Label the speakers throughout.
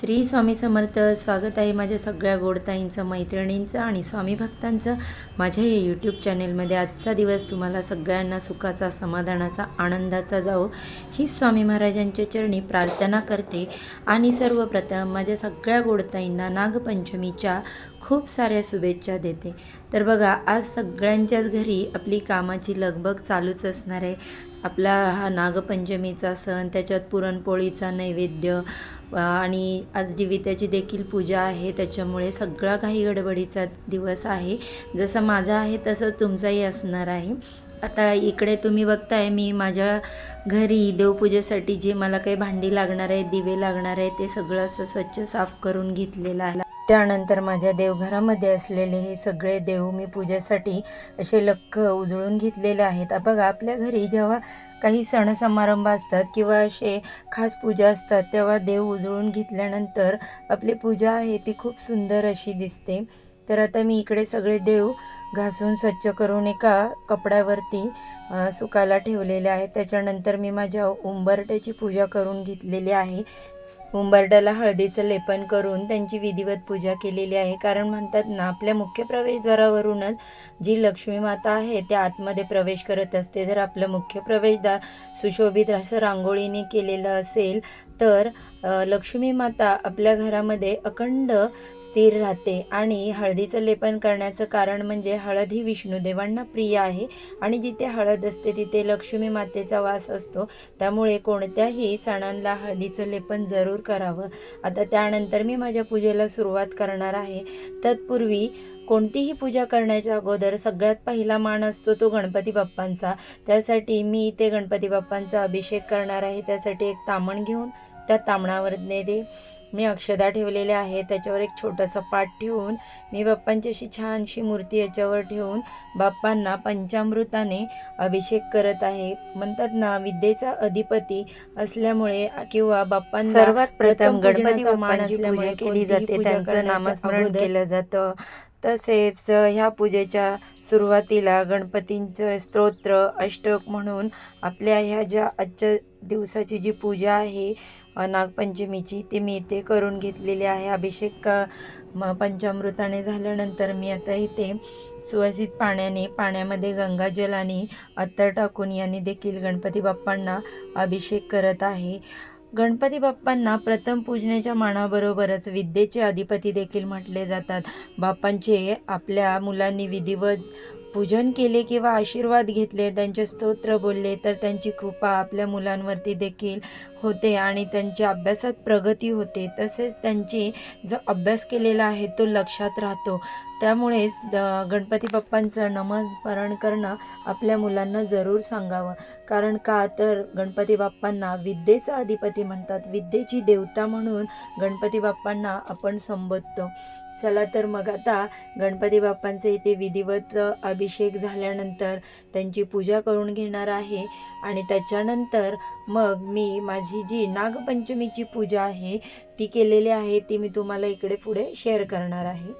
Speaker 1: श्री स्वामी समर्थ स्वागत आहे माझ्या सगळ्या गोडताईंचं मैत्रिणींचं आणि स्वामी भक्तांचं. माझ्या या यूट्यूब चॅनेलमध्ये आजचा दिवस तुम्हाला सगळ्यांना सुखाचा समाधानाचा आनंदाचा जावो. ही स्वामी महाराजांच्या चरणी प्रार्थना करते. आणि सर्वप्रथम माझ्या सगळ्या गोडताईंना नागपंचमीच्या खूप साऱ्या शुभेच्छा देते. तर बघा आज सगळ्यांच्याच घरी आपली कामाची लगबग चालूच असणार आहे. आपला हा नागपंचमीचा सण त्याच्यात पुरणपोळीचा नैवेद्य आणि आज जीवित्याची देखील पूजा आहे. त्याच्यामुळे सगळा काही गडबडीचा दिवस आहे. जसं माझा आहे तसं तुमचाही असणार आहे. आता इकडे तुम्ही बघताय मी माझ्या घरी देवपूजेसाठी जे मला काही भांडी लागणार आहे दिवे लागणार आहे ते सगळं असं स्वच्छ साफ करून घेतलेलं आहे. त्यानंतर माझ्या देवघरामध्ये असलेले हे सगळे देव मी पूजेसाठी असे लख उजळून घेतलेले आहेत. बघा आपल्या घरी जेव्हा काही सण समारंभ असतात किंवा असे खास पूजा असतात तेव्हा देव उजळून घेतल्यानंतर आपली पूजा आहे ती खूप सुंदर अशी दिसते. तर आता मी इकडे सगळे देव घासून स्वच्छ करून एका कपड्यावरती सुकायला ठेवलेले आहेत. त्याच्यानंतर मी माझ्या उंबरट्याची पूजा करून घेतलेली आहे. उंबरड्याला हळदीचं लेपन करून त्यांची विधिवत पूजा केलेली आहे. कारण म्हणतात ना आपल्या मुख्य प्रवेशद्वारावरूनच जी लक्ष्मी माता आहे त्या आतमध्ये प्रवेश करत असते. जर आपलं मुख्य प्रवेशद्वार सुशोभित असं रांगोळीने केलेलं असेल तर लक्ष्मी माता आपल्या घरामध्ये अखंड स्थिर राहते. आणि हळदीचं लेपन करण्याचं कारण म्हणजे हळद ही विष्णुदेवांना प्रिय आहे. आणि जिथे हळद असते तिथे लक्ष्मी मातेचा वास असतो. त्यामुळे कोणत्याही सणांना हळदीचं लेपन जरूर करावं. आता त्यानंतर मी माझ्या पूजेला सुरुवात करणार आहे. तत्पूर्वी कोणतीही पूजा करण्याच्या अगोदर सगळ्यात पहिला मान असतो तो गणपती बाप्पांचा. त्यासाठी मी इथे गणपती बाप्पांचा अभिषेक करणार आहे. त्यासाठी एक तामण घेऊन त्या तामणावर दे मी अक्षदा ठेवलेल्या आहे त्याच्यावर एक छोटंसं पाट ठेवून मी बाप्पांची अशी छानशी मूर्ती याच्यावर ठेवून बाप्पांना पंचामृताने अभिषेक करत आहे. म्हणतात ना विद्येचा अधिपती असल्यामुळे किंवा बाप्पांना
Speaker 2: सर्वात प्रथम
Speaker 1: प्रथम
Speaker 2: गणपती
Speaker 1: पूजनाचा मान असल्यामुळे
Speaker 2: केली जाते त्यांचं नामस्मरण केलं जातं. तसेच ह्या पूजेच्या सुरुवातीला गणपतींचं स्तोत्र अष्टक म्हणून आपल्या ह्या ज्या आजच्या दिवसाची जी पूजा आहे नागपंचमीची. ती मी इथे करून घेतलेली आहे. अभिषेक म पंचामृताने झाल्यानंतर मी आता इथे सुवासित पाण्याने पाण्यामध्ये गंगाजल आणि अत्तर टाकून यांनी देखील गणपती बाप्पांना अभिषेक करत आहे. गणपती बाप्पांना प्रथम पूजनेच्या मानाबरोबरच विद्येचे अधिपती देखील म्हटले जातात. बाप्पांचे आपल्या मुलांनी विधिवत पूजन केले किंवा आशीर्वाद घेतले त्यांचे स्तोत्र बोलले तर त्यांची कृपा आपल्या मुलांवरती देखील होते आणि त्यांच्या अभ्यासात प्रगती होते. तसेच त्यांची जो अभ्यास केलेला आहे तो लक्षात राहतो. त्यामुळेच गणपती बाप्पांचं नमस्मरण करणं आपल्या मुलांना जरूर सांगावं. कारण का तर गणपती बाप्पांना विद्येचा अधिपती म्हणतात. विद्येची देवता म्हणून गणपती बाप्पांना आपण संबोधतो. चला तर मग आता गणपती बाप्पांचे इथे विधिवत अभिषेक झाल्यानंतर त्यांची पूजा करून घेणार आहे. आणि त्याच्यानंतर मग मी माझी जी नागपंचमीची पूजा आहे ती केलेली आहे ती मी तुम्हाला इकडे पुढे शेअर करणार आहे.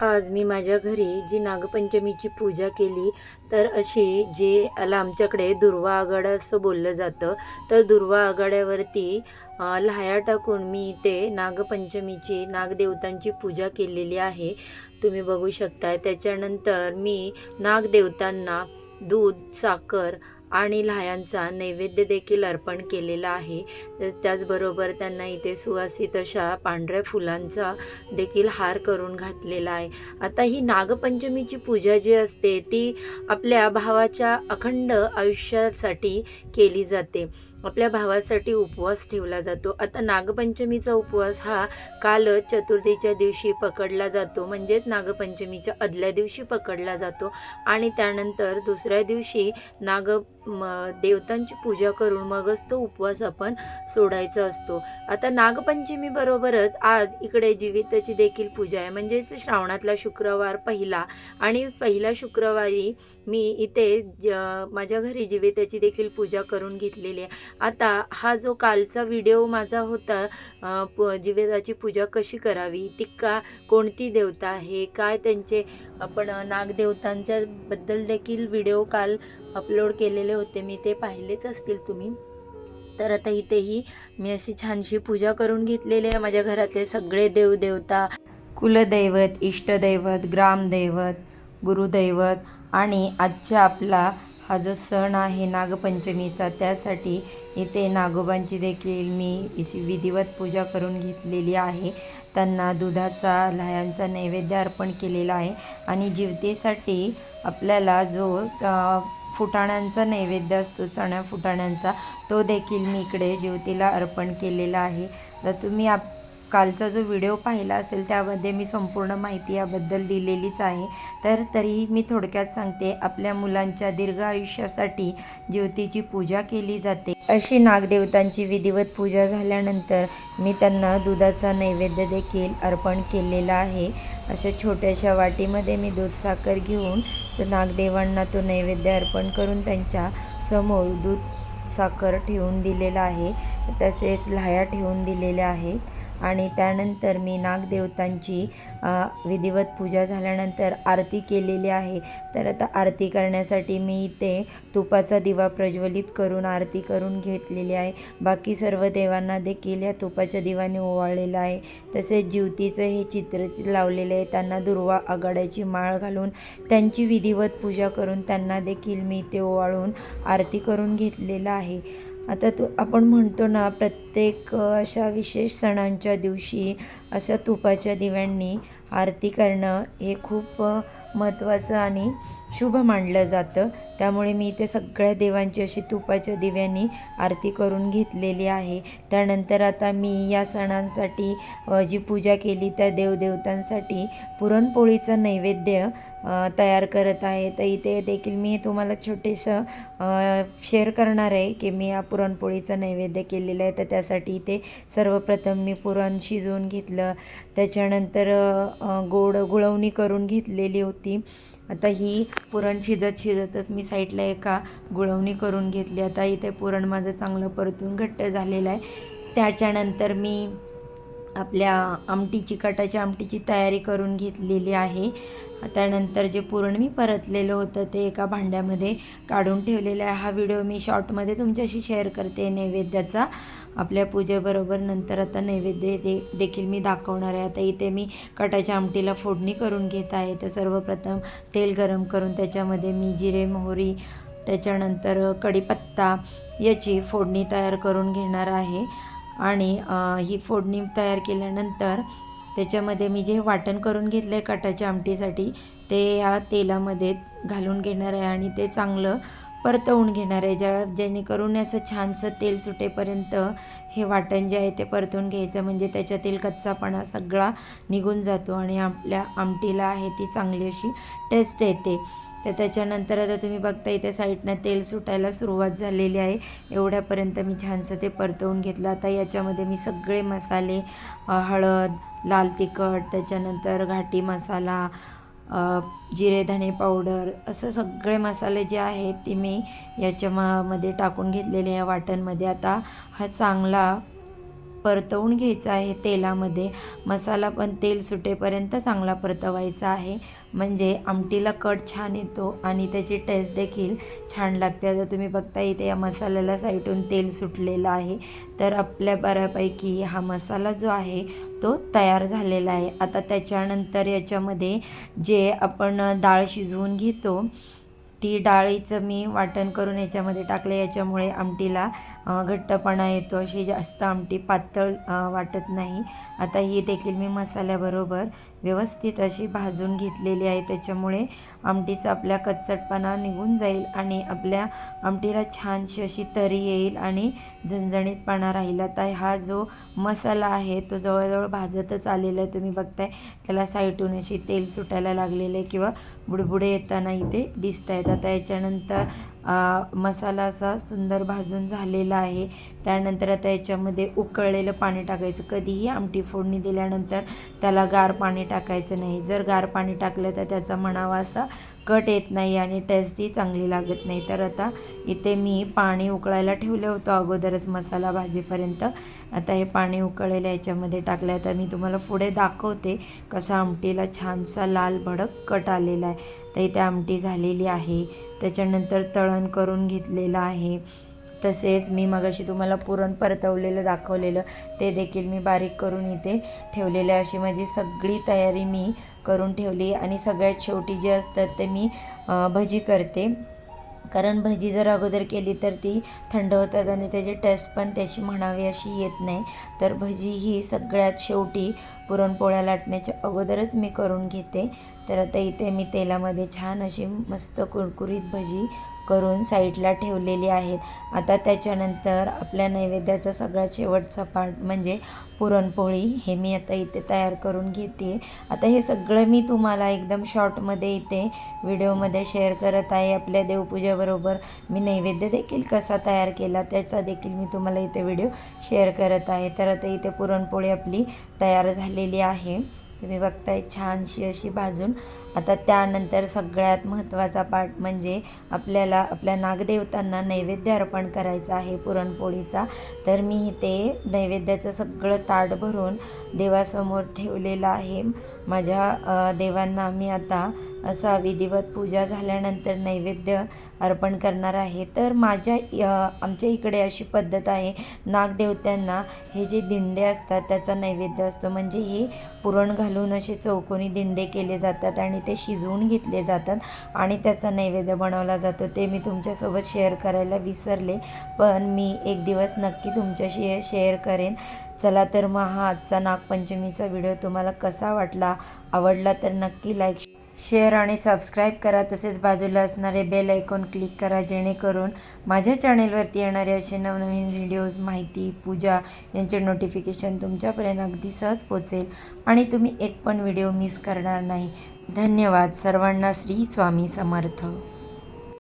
Speaker 2: आज मी माझ्या घरी जी नागपंचमीची पूजा केली तर अशी जे आला आमच्याकडे दुर्वा आघाडा असं बोललं जातं तर दुर्वा आघाड्यावरती लाह्या टाकून मी इथे नागपंचमीची नागदेवतांची पूजा केलेली आहे. तुम्ही बघू शकताय त्याच्यानंतर मी नागदेवतांना दूध साखर आणि लाह्यांचा नैवेद्य देखील अर्पण केलेला आहे. त्याचबरोबर त्यांना इथे सुवासित अशा पांढऱ्या फुलांचा देखील हार करून घातलेला आहे. आता ही नागपंचमीची पूजा जी असते ती आपल्या भावाच्या अखंड आयुष्यासाठी केली जाते. आपल्या भावासाठी उपवास ठेवला जातो. आता नागपंचमीचा उपवास हा काल चतुर्थीच्या दिवशी पकडला जातो. म्हणजेच नागपंचमीच्या आदल्या दिवशी पकडला जातो. आणि त्यानंतर दुसऱ्या दिवशी नाग म देवतांची पूजा करून मगच तो उपवास आपण सोडायचा असतो. आता नागपंचमीबरोबरच आज इकडे जीविताची देखील पूजा आहे. म्हणजेच श्रावणातला शुक्रवार पहिला आणि पहिल्या शुक्रवारी मी इथे ज- माझ्या घरी जीविताची देखील पूजा करून घेतलेली आहे. आता हा जो कालचा व्हिडिओ माझा होता प जीविताची पूजा कशी करावी ती का कोणती देवता आहे काय त्यांचे आपण नागदेवतांच्या बद्दल देखील व्हिडिओ काल अपलोड केलेले होते मी ते पाहिलेच असतील तुम्ही.
Speaker 1: तर आता इथेही मी अशी छानशी पूजा करून घेतलेली आहे माझ्या घरातले सगळे देवदेवता
Speaker 2: कुलदैवत इष्टदैवत ग्रामदैवत गुरुदैवत आणि आजच्या आपला हा जो सण आहे नागपंचमीचा त्यासाठी इथे नागोबांची देखील मी विधिवत पूजा करून घेतलेली आहे. त्यांना दुधाचा लह्यांचा नैवेद्य अर्पण केलेला आहे. आणि जीवतेसाठी आपल्याला जो फुटाण्यांचा नैवेद्य असतो चण्या फुटाण्यांचा तो देखील मी इकडे ज्योतीला अर्पण केलेला आहे. तर तुम्ही आप कालचा जो व्हिडिओ पाहिला असेल त्यामध्ये मी संपूर्ण माहिती याबद्दल दिलेलीच आहे. तर तरीही मी थोडक्यात सांगते आपल्या मुलांच्या दीर्घ आयुष्यासाठी ज्योतीची पूजा केली जाते. अशी नागदेवतांची विधिवत पूजा झाल्यानंतर मी त्यांना दुधाचा नैवेद्य देखील अर्पण केलेला आहे. अशा छोट्याशा वाटीमध्ये मी दूध साखर घेऊन नागदेवांना तो नैवेद्य अर्पण करून त्यांच्यासमोर दूध साखर ठेवून दिलेला आहे. तसेच लाह्या ठेवून दिलेल्या आहेत. आणि त्यानंतर मी नागदेवतांची विधिवत पूजा झाल्यानंतर आरती केलेली आहे. तर आता आरती करण्यासाठी मी इथे तुपाचा दिवा प्रज्वलित करून आरती करून घेतलेली आहे. बाकी सर्व देवांना देखील या तुपाच्या दिवाने ओवाळलेलं आहे. तसेच ज्योतीचं हे चित्र लावलेले आहे. त्यांना दुर्वा आघाड्याची माळ घालून त्यांची विधिवत पूजा करून त्यांना देखील मी ते ओवाळून आरती करून घेतलेलं आहे. आता तू आपण म्हणतो ना प्रत्येक अशा विशेष सणांच्या दिवशी अशा तुपाच्या दिव्यांनी आरती करणं हे खूप महत्त्वाचं आणि शुभ मानलं जातं. त्यामुळे मी ते सगळ्या देवांची अशी तुपाच्या दिव्यांनी आरती करून घेतलेली आहे. त्यानंतर आता मी या सणांसाठी जी पूजा केली त्या देवदेवतांसाठी पुरणपोळीचं नैवेद्य तयार करत आहे. तर इथे देखील मी तुम्हाला छोटेसं शेअर करणार आहे की मी या पुरणपोळीचं नैवेद्य केलेलं आहे. तर त्यासाठी इथे सर्वप्रथम मी पुरण शिजवून घेतलं. त्याच्यानंतर गोड गुळवणी करून घेतलेली होती. आता ही पुरण शिजत शिजतच मी साईडला एका गुळवणी करून घेतली. आता इथे पुरण माझं चांगलं परतून घट्ट झालेलं आहे. त्याच्यानंतर मी आपल्या आमटीची कटाच्या आमटीची तयारी करून घेतलेली आहे. त्यानंतर जे पुरण मी परतलेलं होतं ते एका भांड्यामध्ये काढून ठेवलेलं आहे. हा व्हिडिओ मी शॉर्टमध्ये तुमच्याशी शेअर करते नैवेद्याचा. आपल्या पूजेबरोबर नंतर आता नैवेद्य दे देखील मी दाखवणार आहे. आता इथे मी कटाच्या आमटीला फोडणी करून घेत आहे. तर सर्वप्रथम तेल गरम करून त्याच्यामध्ये मी जिरे मोहरी त्याच्यानंतर कढीपत्ता याची फोडणी तयार करून घेणार आहे. आणि ही फोडणी तयार केल्यानंतर त्याच्यामध्ये मी जे वाटण करून घेतलं आहे कटाच्या आमटीसाठी ते ह्या तेलामध्ये घालून घेणार आहे आणि ते चांगलं परतवून घेणार आहे. ज्या जेणेकरून असं छानसं तेल सुटेपर्यंत हे वाटण जे आहे ते परतवून घ्यायचं. म्हणजे त्याच्यातील कच्चापणा सगळा निघून जातो आणि आपल्या आमटीला आहे ती चांगली अशी टेस्ट येते. तर त्याच्यानंतर आता तुम्ही बघता इथे साईडनं तेल सुटायला सुरुवात झालेली आहे. एवढ्यापर्यंत मी छानसं ते परतवून घेतलं. आता याच्यामध्ये मी सगळे मसाले हळद लाल तिखट त्याच्यानंतर घाटी मसाला जिरे धणे पावडर असं सगळे मसाले जे आहेत ते मी याच्या म मध्ये टाकून घेतलेले या वाटणमध्ये. आता हा चांगला परतवून घ्यायचं आहे तेलामध्ये. मसाला पण तेल सुटेपर्यंत चांगला परतवायचा आहे. म्हणजे आमटीला कट छान येतो आणि त्याची टेस्ट देखील छान लागते. आता तुम्ही बघता इथे या मसाल्याला साईडून तेल सुटलेलं आहे. तर आपल्या बऱ्यापैकी हा मसाला जो आहे तो तयार झालेला आहे. आता त्याच्यानंतर याच्यामध्ये जे आपण डाळ शिजवून घेतो ती डाळीचं मी वाटण करून याच्यामध्ये टाकलं. याच्यामुळे आमटीला घट्टपणा येतो. अशी जास्त आमटी पातळ वाटत नाही. आता ही देखील मी मसाल्याबरोबर व्यवस्थित अशी भाजून घेतलेली आहे. त्याच्यामुळे आमटीचा आपल्या कच्चटपणा निघून जाईल आणि आपल्या आमटीला छानशी अशी तरी येईल आणि झणझणीतपणा राहील. आता हा जो मसाला आहे तो जवळजवळ भाजतच आलेला आहे. तुम्ही बघताय त्याला साईटून अशी तेल सुटायला लागलेलं आहे किंवा बुडबुडे येताना इथे दिसत आहेत आता त्याच्यानंतर मसाला असा सुंदर भाजून झालेला आहे. त्यानंतर आता याच्यामध्ये उकळलेलं पाणी टाकायचं. कधीही आमटी फोडणी दिल्यानंतर त्याला गार पाणी टाकायचं नाही. जर गार पाणी टाकलं तर त्याचा म्हणावा असा कट येत नाही आणि टेस्टही चांगली लागत नाही. तर आता इथे मी पाणी उकळायला ठेवलं होतं अगोदरच मसाला भाजीपर्यंत. आता हे पाणी उकळलेलं याच्यामध्ये टाकलं आहे तर मी तुम्हाला पुढे दाखवते कसा आमटीला छानसा लाल भडक कट आलेला आहे. तर इथे आमटी झालेली आहे. त्याच्यानंतर तळण करून घेतलेलं आहे. तसेच मी मगाशी तुम्हाला पुरण परतवलेलं दाखवलेलं ते देखील मी बारीक करून इथे ठेवलेले अशी माझी सगळी तयारी मी करून ठेवली आणि सगळ्यात शेवटी जे असतात ते मी भजी करते. कारण भजी जर अगोदर केली तर ती थंड होतात आणि त्याची टेस्ट पण त्याची म्हणावी अशी येत नाही. तर भजी ही सगळ्यात शेवटी पुरणपोळ्या लाटण्याच्या अगोदरच मी करून घेते. तर आता इथे मी तेलामध्ये छान अशी मस्त कुरकुरीत भजी करून साईडला ठेवलेली आहेत. आता त्याच्यानंतर आपल्या नैवेद्याचा सगळ्यात शेवटचा पार्ट म्हणजे पुरणपोळी हे मी आता इथे तयार करून घेते. आता हे सगळं मी तुम्हाला एकदम शॉर्टमध्ये इथे व्हिडिओमध्ये शेअर करत आहे. आपल्या देवपूजेबरोबर मी नैवेद्य देखील कसा तयार केला त्याचा देखील मी तुम्हाला इथे व्हिडिओ शेअर करत आहे. तर आता इथे पुरणपोळी आपली तयार झाली झालेली आहे. तुम्ही बघताय छानशी अशी भाजून आता त्यानंतर सगळ्यात महत्त्वाचा पार्ट म्हणजे आपल्याला आपल्या नागदेवतांना नैवेद्य अर्पण करायचा आहे पुरणपोळीचा. तर मी इथे नैवेद्याचं सगळं ताट भरून देवासमोर ठेवलेलं आहे. माझ्या देवांना मी आता असा विधिवत पूजा झाल्यानंतर नैवेद्य अर्पण करणार आहे. तर माझ्या आमच्या इकडे अशी पद्धत आहे. नागदेवत्यांना हे जे दिंडे असतात त्याचा नैवेद्य असतो. म्हणजे हे पुरण घालून असे चौकोनी दिंडे केले जातात आणि ते शिजवून घेतले जातात आणि त्याचा नैवेद्य बनवला जातो. ते मी तुमच्यासोबत शेअर करायला विसरले पण मी एक दिवस नक्की तुमच्याशी हे शेअर करेन. चला तर मग हा आजचा नागपंचमीचा व्हिडिओ तुम्हाला कसा वाटला आवडला तर नक्की लाईक शेअर आणि सबस्क्राईब करा. तसेच बाजूला असणारे बेल आयकॉन क्लिक करा जेणेकरून माझ्या चॅनेलवरती येणारे असे नवनवीन व्हिडिओज माहिती पूजा यांचे नोटिफिकेशन तुमच्यापर्यंत अगदी सहज पोचेल आणि तुम्ही एक पण व्हिडिओ मिस करणार नाही. धन्यवाद. सर्वांना श्री स्वामी समर्थ.